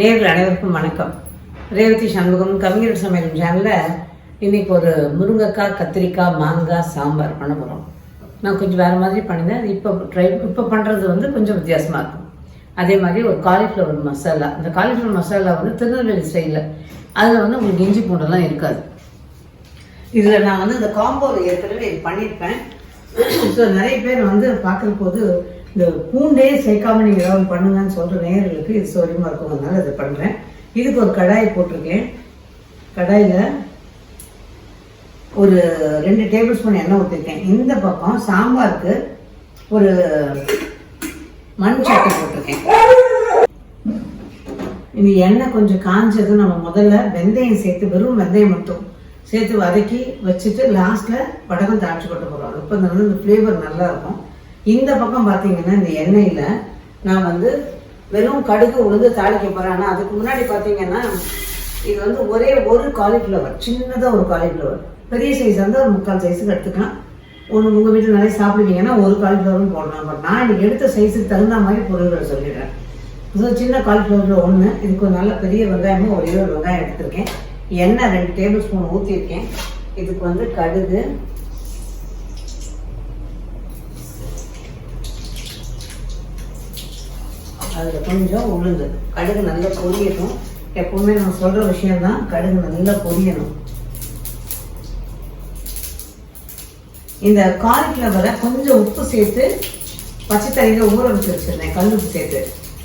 நேர்கள் அனைவருக்கும் வணக்கம். ரேவதி சண்முகம் கவிஞர் சமையல் சேனலில் இன்னைக்கு ஒரு முருங்கைக்காய் கத்திரிக்காய் மாங்காய் சாம்பார் பண்ண போகிறோம் நான் கொஞ்சம் வேறு மாதிரி பண்ணியிருந்தேன் அது இப்போ ட்ரை இப்போ பண்ணுறது வந்து கொஞ்சம் வித்தியாசமாக இருக்கும். அதே மாதிரி ஒரு காலிஃப்ளவர் மசாலா அந்த காலிஃப்ளவர் மசாலா வந்து திருநெல்வேலி ஸ்டைலில் அதில் வந்து உங்களுக்கு இஞ்சி பூண்டெல்லாம் இருக்காது. இதில் நான் வந்து இந்த காம்போவில் ஏற்கனவே பண்ணியிருப்பேன் ஸோ நிறைய பேர் வந்து பார்க்குற போது இந்த பூண்டே சேர்க்காம நீங்கள் ஏதாவது பண்ணுங்கன்னு சொல்கிற நேயர்களுக்கு இது சௌரியமாக இருக்கும். அதனால இதை பண்ணுறேன் இதுக்கு ஒரு கடாய் போட்டிருக்கேன். கடாயில் ஒரு ரெண்டு டேபிள் ஸ்பூன் எண்ணெய் ஊற்றிருக்கேன் இந்த பக்கம் சாம்பாருக்கு ஒரு மண் சட்டி போட்டிருக்கேன். இந்த எண்ணெய் கொஞ்சம் காஞ்சது நம்ம முதல்ல வெந்தயம் சேர்த்து வெறும் வெந்தயம் மட்டும் சேர்த்து வதக்கி வச்சுட்டு லாஸ்ட்டில் வடகம் தாழ்ச்சி கொண்டு போகிறோம் இப்போ இந்த இந்த ஃப்ளேவர் நல்லா இருக்கும். இந்த பக்கம் பார்த்தீங்கன்னா இந்த எண்ணெயில் நான் வந்து வெறும் கடுகு உளுந்து தாளிக்க போகிறேன் ஆனால் அதுக்கு முன்னாடி பார்த்தீங்கன்னா இது வந்து ஒரே ஒரு காலிஃப்ளவர் சின்னதாக ஒரு காலிஃப்ளவர் பெரிய சைஸ் வந்து ஒரு முக்கால் சைஸுக்கு எடுத்துக்கலாம். ஒன்று உங்கள் வீட்டில் நிறைய சாப்பிடுவீங்கன்னா ஒரு காலிஃப்ளவரும் போடலாம் பட் நான் இன்னைக்கு எடுத்த சைஸுக்கு தகுந்த மாதிரி பொருள்களை சொல்லிடுறேன். ஸோ சின்ன காலிஃப்ளவரில் ஒன்று இதுக்கு ஒரு நல்ல பெரிய வெங்காயமும் ஒரே ஒரு வெங்காயம் எடுத்திருக்கேன். எண்ணெய் ரெண்டு டேபிள் ஸ்பூன் ஊற்றிருக்கேன் இதுக்கு வந்து கடுகு அதில் கொஞ்சம் உளுந்து. கடுகு நல்லா பொரியணும் எப்பவுமே நம்ம சொல்கிற விஷயம்தான் கடுகு நல்லா பொரியணும். இந்த காலிஃப்ளவரை கொஞ்சம் உப்பு சேர்த்து பச்சை தண்ணியில் ஊற வச்சு வச்சுருந்தேன் கல் உப்பு சேர்த்து.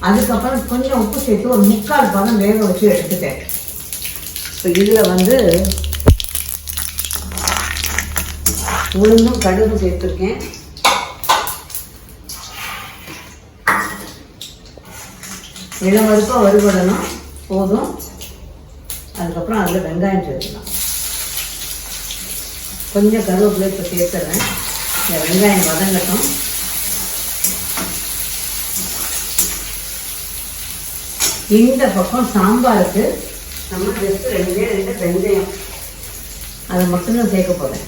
அதுக்கப்புறம் கொஞ்சம் உப்பு சேர்த்து ஒரு முக்கால் பதம் வேக வச்சு எடுத்துட்டேன். இப்போ இதில் வந்து உளுந்தும் கடுகு சேர்த்துருக்கேன். இளவருப்பாக வறுபடணும். போதும். அதுக்கப்புறம் அதில் வெங்காயம் சேர்த்துக்கலாம். கொஞ்சம் கருவேப்பிலை இப்போ சேர்த்துறேன். இந்த வெங்காயம் வதங்கட்டும். இந்த பக்கம் சாம்பாருக்கு நம்ம ஜஸ்ட் ரெண்டே ரெண்டு வெந்தயம். அதை மட்டும்தான் சேர்க்க போகிறேன்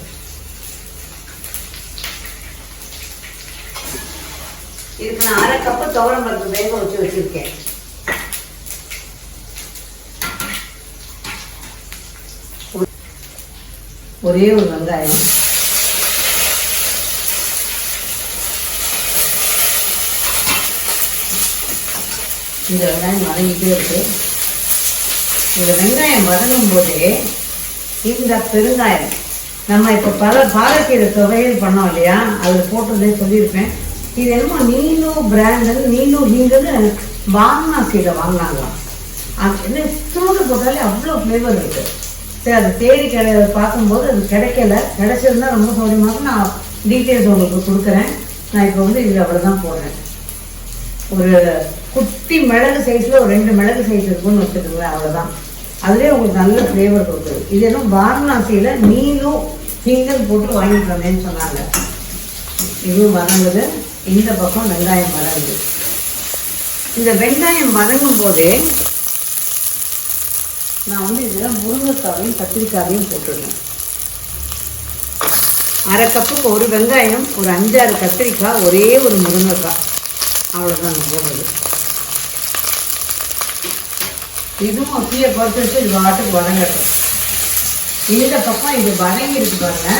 இதுக்கு நான் அரை கப்பு துவரம் பருப்பு வேக வச்சு வச்சுருக்கேன். ஒரே ஒரு வெங்காயம். இந்த வெங்காயம் வதங்கிட்டே இருக்கு. இந்த வெங்காயம் வதங்கும் போதே இந்த பெருங்காயம் நம்ம இப்போ பல பாலக்கீரை துவையல் பண்ணோம் இல்லையா? அதில் போட்டதே சொல்லியிருப்பேன். இது என்னமோ நீலு பிராண்டு நீலு ஹீங்குன்னு கீரை வாங்கினாங்களாம். அது என்ன தூண்டு போட்டாலே அவ்வளோ ஃப்ளேவர் இருக்குது சரி அது தேடி கிடை பார்க்கும்போது அது கிடைக்கல. கிடைச்சிருந்தா ரொம்ப சௌரியமாக நான் டீட்டெயில்ஸ் உங்களுக்கு கொடுக்குறேன். நான் இப்போ வந்து இதில் அவ்வளோ தான் போடுறேன். ஒரு குட்டி மிளகு சைஸில் ஒரு ரெண்டு மிளகு சைஸ் இருக்குன்னு வச்சுக்கோங்களேன் அவ்வளோதான் அதுலேயே உங்களுக்கு நல்ல ஃப்ளேவர் கொடுக்குது. இது என்ன வாரணாசியில் நீலும் ஹிங்கல் போட்டு வாங்கிட்டு வந்தேன்னு சொன்னாங்க. இதுவும் வதங்குது இந்த பக்கம் வெங்காயம் வதங்குது இந்த வெங்காயம் வதங்கும் போதே நான் வந்து இதில் முருங்கைக்காவையும் கத்திரிக்காவையும் போட்டுருந்தேன் அரை கப்புக்கு ஒரு வெங்காயம் ஒரு அஞ்சாறு கத்திரிக்காய் ஒரே ஒரு முருங்கைக்காய். அவ்வளோதான் நான் போடுறது இதுவும் கீழே பார்த்து வச்சு இது வாட்டுக்கு வதங்கட்டும். இந்த பக்கம் இது வதங்கி இருக்கு பாருங்க.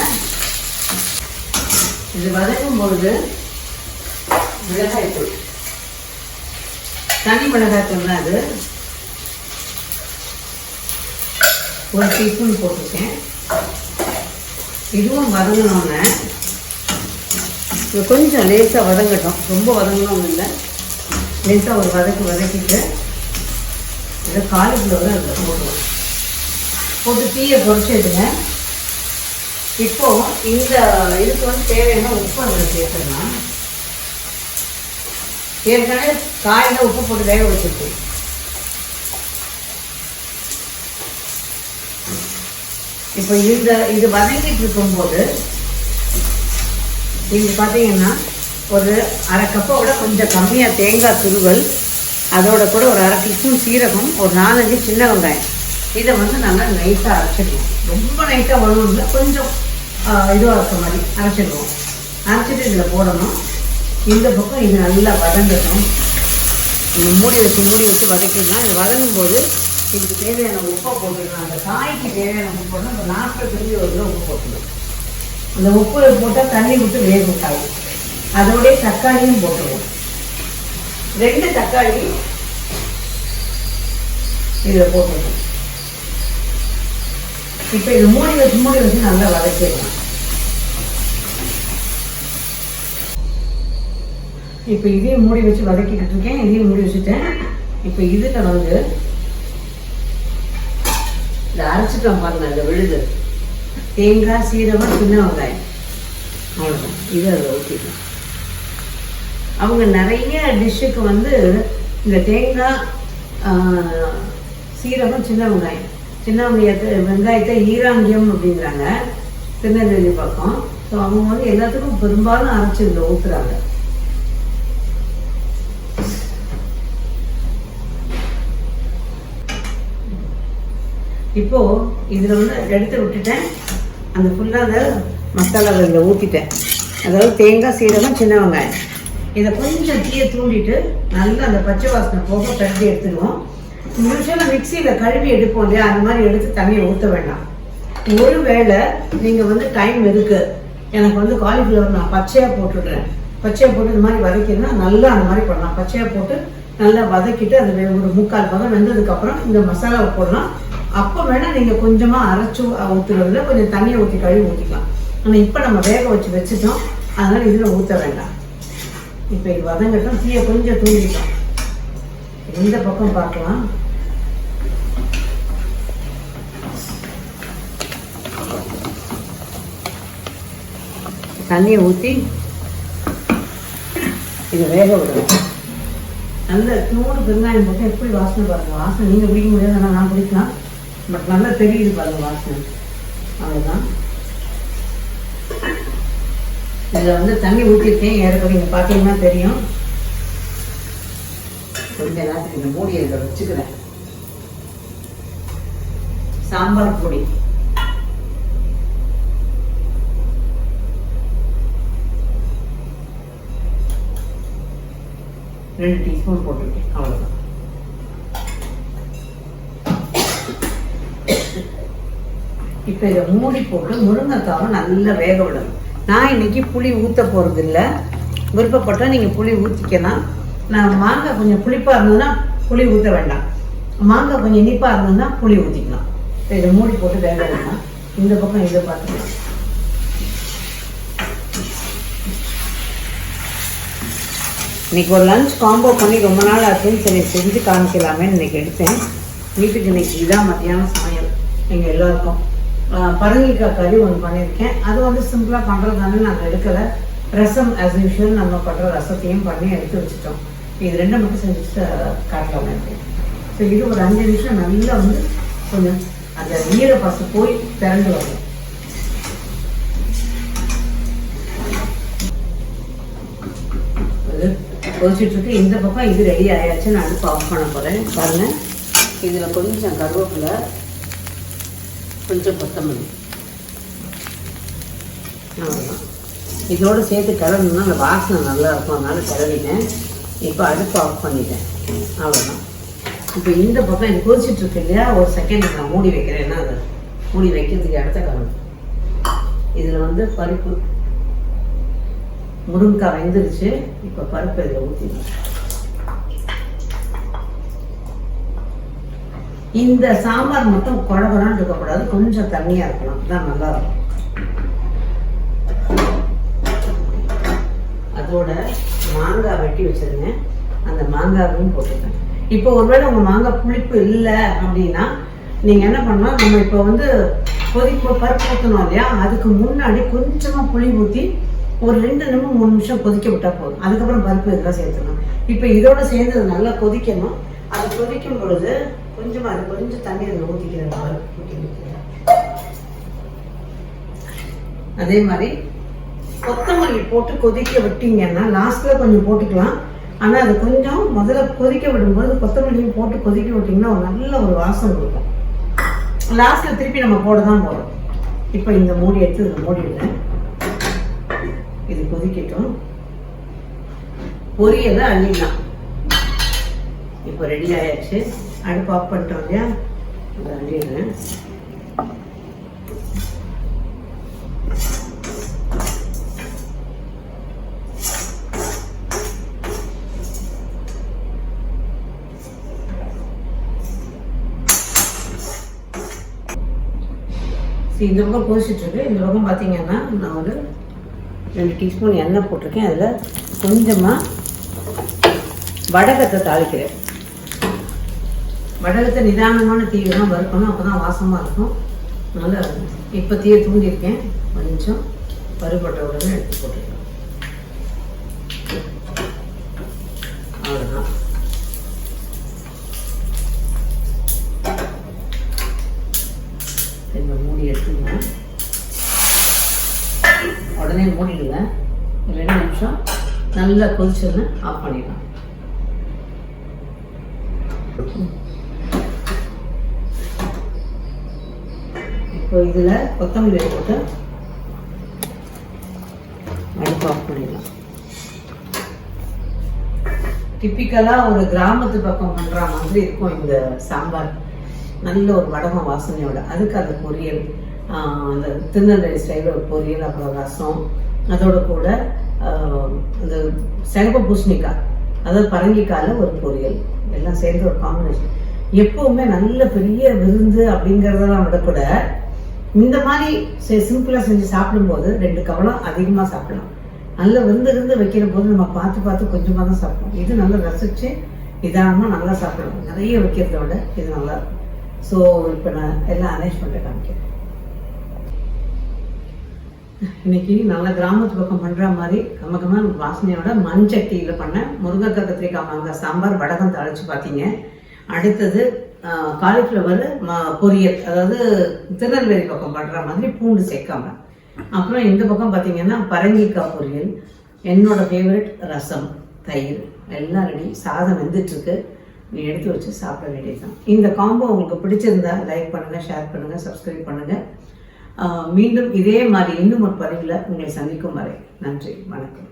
இது வதங்கும் பொழுது மிளகாய்த்தூள். தனி மிளகாய்த்தூள் தான் அது. ஒரு டீஸ்பூன் போட்டிருக்கேன். இதுவும் வதங்கினோன்னே கொஞ்சம் லேசாக வதங்கட்டும். ரொம்ப வதங்கணும் இல்லை. லேசாக ஒரு வதக்கி வதக்கிட்டு இதை காலிஃப்ளவர் அதில் போடுவோம் போட்டு தீயை பொறிச்சிடுங்க இப்போ இந்த இதுக்கு வந்து தேவையான உப்பு அதில் சேர்த்துடலாம். ஏற்கனவே காயில் உப்பு போட்டு வேக வச்சுருக்கேன். இப்போ இந்த இது வதங்கிட்டு இருக்கும்போது நீங்கள் பார்த்தீங்கன்னா ஒரு அரை கப்போட விட கொஞ்சம் கம்மியாக தேங்காய் துருவல் அதோட கூட ஒரு அரை டீஸ்பூன் சீரகம் ஒரு நாலஞ்சு சின்ன வெங்காயம். இதை வந்து நல்லா நைட்டாக அரைச்சிடுவோம். ரொம்ப நைட்டாக வரும் கொஞ்சம் இதுவாக இருக்க மாதிரி அரைச்சிடுவோம். அரைச்சிட்டு இதில் போடணும். இந்த பக்கம் இது நல்லா வதங்கணும் இந்த மூடி வச்சு மூடி வச்சு வதக்கிடலாம். இது வதங்கும் போது இதுக்கு தேவையான உப்பை போட்டுக்கலாம். அந்த காய்க்கு தேவையான உப்பு போடணும் இப்போ நாற்பது திரும்பி ஒரு கிலோ உப்பு போட்டுக்கணும் அந்த உப்பு போட்டால் தண்ணி விட்டு வேகும் காய் அதோடய தக்காளியும் போட்டுருவோம் ரெண்டு தக்காளி இதில் போட்டுருவோம் இப்போ இது மூடி வச்சு மூடி வச்சு நல்லா வதக்கிடலாம். இப்போ இதையும் மூடி வச்சு வதக்கிட்டு இருக்கேன். இதையும் மூடி வச்சுட்டேன். இப்போ இதில் வந்து இதை அரைச்சிட்டோம் பாருங்க இந்த விழுது. தேங்காய் சீரகம் சின்ன வெங்காயம். அவ்வளோதான் இது அதில் ஊற்றிக்கலாம் அவங்க நிறைய டிஷ்ஷுக்கு வந்து இந்த தேங்காய் ஆஹ், சீரகம் சின்ன வெங்காயம். சின்ன வெங்காயத்தை வெங்காயத்தை ஈராங்கியம் அப்படிங்கிறாங்க. திருநெல்வேலி பக்கம். ஸோ அவங்க வந்து எல்லாத்துக்கும் பெரும்பாலும் அரைச்சி இதில் ஊற்றுறாங்க இப்போ இதில் வந்து எடுத்து விட்டுட்டேன். அந்த ஃபுல்லாக அந்த மசாலா இதில் ஊற்றிட்டேன் அதாவது தேங்காய் சீரகம் சின்ன வெங்காயம். இதை கொஞ்சம் தீயை தூண்டிட்டு நல்லா அந்த பச்சை வாசனை போக கழுவி எடுத்துக்குவோம் நிமிஷம் மிக்சியில் கழுவி எடுப்போம் இல்லையா? அந்த மாதிரி எடுத்து தண்ணியை ஊற்ற வேண்டாம். ஒருவேளை நீங்கள் வந்து டைம் இருக்குது எனக்கு வந்து காலிஃப்ளவர் நான் பச்சையாக போட்டுடுறேன். பச்சையாக போட்டு இந்த மாதிரி வதக்கினா நல்லா அந்த மாதிரி பண்ணலாம் பச்சையாக போட்டு நல்லா வதக்கிட்டு அது ஒரு முக்கால் பதம் வெந்ததுக்கப்புறம் இந்த மசாலாவை போடலாம். அப்போ வேணால் நீங்கள் கொஞ்சமாக அரைச்சி ஊற்றுறதுல கொஞ்சம் தண்ணியை ஊற்றி கழுவி ஊற்றிக்கலாம் ஆனால் இப்போ நம்ம வேக வச்சு வச்சுட்டோம். அதனால் இதில் ஊற்ற வேண்டாம். இப்போ இது வதங்கட்டும். தீயை கொஞ்சம் தூண்டிக்கலாம் இந்த பக்கம் பார்க்கலாம். தண்ணியை ஊற்றி இதை வேக விடணும். நல்ல நூறு பெருங்காயம் போட்டு எப்படி வாசனை பாருங்க வாசனை நீங்கள் பிடிக்க முடியாது ஆனால் நான் பிடிக்கலாம் பட் நல்லா தெரியுது பாருங்க வாசனை அவ்வளோதான் இதில் வந்து தண்ணி ஊற்றிருக்கேன் ஏறக்குறைய நீங்கள் பார்த்தீங்கன்னா தெரியும். கொஞ்ச நேரத்துக்கு இந்த மூடியை இதில் வச்சுக்கிறேன். சாம்பார் பொடி. ரெண்டு டீஸ்பூன் போட்டிருக்கேன் அவ்வளோதான் இப்போ இதை மூடி போட்டு முருங்கைக்காவை நல்லா வேக விடணும். நான் இன்னைக்கு புளி ஊற்ற போகிறது இல்லை விருப்பப்பட்டால் நீங்கள் புளி ஊற்றிக்கலாம் நான் மாங்காய் கொஞ்சம் புளிப்பாக இருந்ததுன்னா புளி ஊற்ற வேண்டாம். மாங்காய் கொஞ்சம் இனிப்பாக இருந்ததுன்னா புளி ஊற்றிக்கலாம் இப்போ இதை மூடி போட்டு வேக விடலாம் இந்த பக்கம் இதை பார்த்துக்கலாம். இன்னைக்கு ஒரு லஞ்ச் காம்போ பண்ணி ரொம்ப நாள் ஆச்சுன்னு சரி செஞ்சு காமிக்கலாமே இன்னைக்கு எடுத்தேன். வீட்டுக்கு இன்னைக்கு இதான் மத்தியானம் சமையல். எங்கள் எல்லாருக்கும். பரங்கிக்காய் கறி ஒன்று பண்ணியிருக்கேன் அது வந்து சிம்பிளாக பண்ணுறதானே நாங்கள் எடுக்கலை. ரசம் ஆஸ் யூஷுவல் நம்ம பண்ணுற ரசத்தையும் பண்ணி எடுத்து வச்சுட்டோம். இது ரெண்டும் மட்டும் செஞ்சுட்டு காட்டலாம் இருக்கேன் ஸோ இது ஒரு அஞ்சு நிமிஷம் நல்லா வந்து கொஞ்சம் அந்த ஈர பசு போய் திறந்து வரும் கொதிச்சுட்ருக்கு. இந்த பக்கம் இது ரெடி ஆயாச்சு நான் அடுப்பு ஆஃப் பண்ண போகிறேன் பாருங்கள் இதில் கொஞ்சம் கருவேப்பிலை கொஞ்சம் கொத்தமல்லி. அவ்வளோதான் இதோடு சேர்த்து கிளம்புனா அந்த வாசனை நல்லா இருக்கும் அதனால கிளறிட்டேன். இப்போ அடுப்பு ஆஃப் பண்ணிட்டேன். அவ்வளோதான் இப்போ இந்த பக்கம் எனக்கு கொதிச்சுட்டு இருக்கு இல்லையா? ஒரு செகண்ட் நான் மூடி வைக்கிறேன். என்ன அதை? மூடி வைக்கிறதுக்கு இடத்த காணும் இதில் வந்து பருப்பு. முருங்கைக்காய் வெந்துருச்சு. இப்போ பருப்பு இதில் ஊற்றிடலாம் இந்த சாம்பார் மட்டும் குழகுறான்னு இருக்கக்கூடாது. கொஞ்சம் தண்ணியாக இருக்கணும். தான் நல்லா இருக்கும் அதோட மாங்காய் வெட்டி வச்சிருங்க அந்த மாங்காவையும் போட்டுருக்கேன் இப்போ ஒருவேளை உங்கள் மாங்காய் புளிப்பு இல்லை அப்படின்னா நீங்கள் என்ன பண்ணலாம்? நம்ம இப்போ வந்து கொதிப்பு பருப்பு ஊற்றணும் இல்லையா? அதுக்கு முன்னாடி கொஞ்சமாக புளி ஊற்றி ஒரு ரெண்டு நிமிஷம் மூணு நிமிஷம் கொதிக்க விட்டா போதும். அதுக்கப்புறம் பருப்பு இதெல்லாம் சேர்த்துக்கணும் இப்போ இதோட சேர்ந்து நல்லா கொதிக்கணும். அது கொதிக்கும் பொழுது கொஞ்சமாக அது கொஞ்சம் தண்ணி அதில் ஊற்றிக்கிறேன் ஊற்றி ஊற்றிக்கிறேன் அதே மாதிரி கொத்தமல்லி போட்டு கொதிக்க விட்டீங்கன்னா லாஸ்ட்ல கொஞ்சம் போட்டுக்கலாம். ஆனா அது கொஞ்சம் முதல்ல கொதிக்க விடும்போது கொத்தமல்லியும் போட்டு கொதிக்க விட்டீங்கன்னா ஒரு நல்ல ஒரு வாசம் கொடுக்கும். லாஸ்ட்ல திருப்பி நம்ம போட தான் போறோம். இப்போ இந்த மூடி எடுத்து இதில் மூடிடுறேன் இது கொதிக்கட்டும். பொரியலை அள்ளிடலாம். இப்போ ரெடி ஆயாச்சு. அடுப்பு ஆஃப் பண்ணிட்டோம் இல்லையா அதை அள்ளிடுறேன். சரி, இந்த பக்கம் கொதிச்சிட்டு இருக்கு. இந்த பக்கம் பார்த்தீங்கன்னா நான் ஒரு ரெண்டு டீஸ்பூன் எண்ணெய் போட்டிருக்கேன். அதில் கொஞ்சமாக வடகத்தை தாளிக்கிறேன். வடகத்தை நிதானமான தீவிரமாக வறுக்கணும். அப்போ தான் வாசமாக இருக்கும். அதனால் இப்போ தீயை தூண்டியிருக்கேன். கொஞ்சம் வறுபட்ட உடனே எடுத்து போட்டுக்கலாம். அவ்வளோதான் திரும்ப மூடி எடுத்துங்க உடனே மூடிடுங்க. ரெண்டு நிமிஷம். நல்லா கொதிச்சோன்னு ஆஃப் பண்ணிடலாம். இப்போ இதில் கொத்தமல்லி போட்டு அடுப்பு ஆஃப் பண்ணிடலாம். டிப்பிக்கலாக ஒரு கிராமத்து பக்கம் பண்ணுற மாதிரி இருக்கும் இந்த சாம்பார். நல்ல ஒரு வடம வாசனையோட. அதுக்கு அந்த பொரியல் அந்த திருநெல்வேலி ஸ்டைலில் ஒரு பொரியல் அப்புறம் ரசம். அதோட கூட அந்த இந்த சிகப்பு பூசணிக்காய். அதாவது பரங்கிக்காயில் ஒரு பொரியல். எல்லாம் சேர்ந்து ஒரு காம்பினேஷன் எப்பவுமே நல்ல பெரிய விருந்து அப்படிங்கிறதெல்லாம் விட கூட இந்த மாதிரி சிம்பிளாக செஞ்சு சாப்பிடும்போது ரெண்டு கவலம் அதிகமாக சாப்பிடலாம். நல்ல வந்து இருந்து வைக்கிற போது நம்ம பார்த்து பார்த்து கொஞ்சமாக தான் சாப்பிடுவோம் இது நல்லா ரசித்து நிதானமாக நல்லா சாப்பிடணும். நிறைய வைக்கிறத விட இது நல்லா இருக்கும். ஸோ இப்போ நான் எல்லாம் அரேஞ்ச் பண்ணிட்டு காமிக்கிறேன். இன்னைக்கு நல்லா கிராமத்து பக்கம் பண்ணுற மாதிரி கமகமான வாசனையோட மண்சட்டியில பண்ண முருங்கக்காய் கத்திரிக்காய் மாங்காய் சாம்பார் வடகம் தழைச்சி பார்த்தீங்க. அடுத்தது காலிஃப்ளவர் பொரியல் அதாவது திருநெல்வேலி பக்கம் பண்ணுற மாதிரி பூண்டு சேர்க்காம. அப்புறம் இந்த பக்கம் பார்த்தீங்கன்னா பரங்கிக்காய் பொரியல் என்னோட ஃபேவரட் ரசம் தயிர் எல்லாம் ரெடி சாதம் வெந்துட்டுருக்கு. நீ எடுத்து வச்சு சாப்பிட வேண்டியதுதான். இந்த காம்போ உங்களுக்கு பிடிச்சிருந்தா லைக் பண்ணுங்கள் ஷேர் பண்ணுங்கள் சப்ஸ்கிரைப் பண்ணுங்கள் மீண்டும் இதே மாதிரி இன்னும் ஒரு பதிவில் உங்களை சந்திக்கும் வரை நன்றி வணக்கம்.